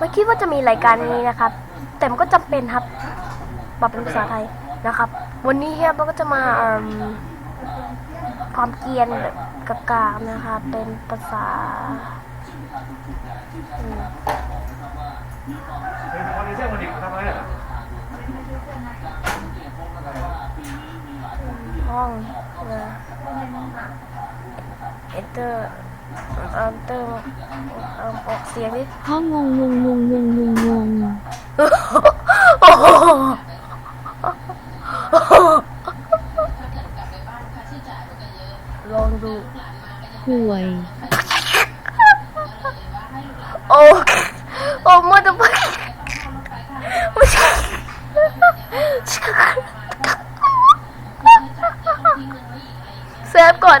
ไม่คิดว่าจะมีรายการนี้นะครับ แต่มันก็จำเป็นครับแบบเป็นภาษาไทยนะครับ วันนี้เฮียเราก็จะมาความเกียนแบบกางนะคะเป็นภาษาห้องนะเอเตอร์ อามเติมอามออกเสียงดิห้องงงงงงงงงงงลองดูห่วย โอ้โอ้มาดูไปไม่ใช่เซฟก่อน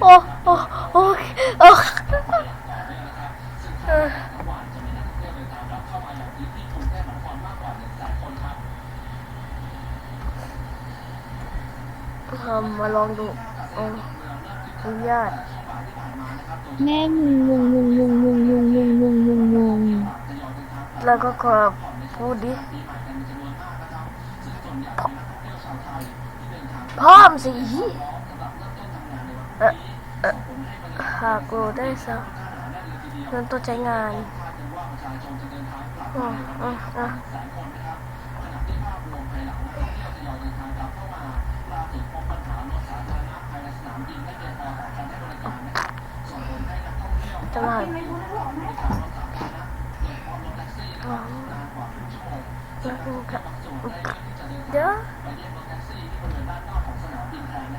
โอ้โอ้โอ้เออทำมาลองดูอืมอนุญาตแม่มงงงงงงงงงงงงงงงแล้วก็ขอพูดดิพร้อมสิ หากกูได้สักเริ่มต้นใช้งานอืมอืมอะจะมา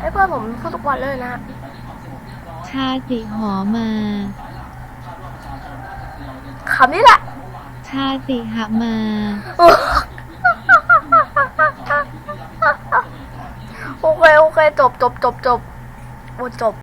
ไอ้เพื่อนผมพูดทุกวันเลยนะชาติหอมาคำนี้แหละ ชาติหะมา โอเค โอเค จบจบจบจบโอ้จบ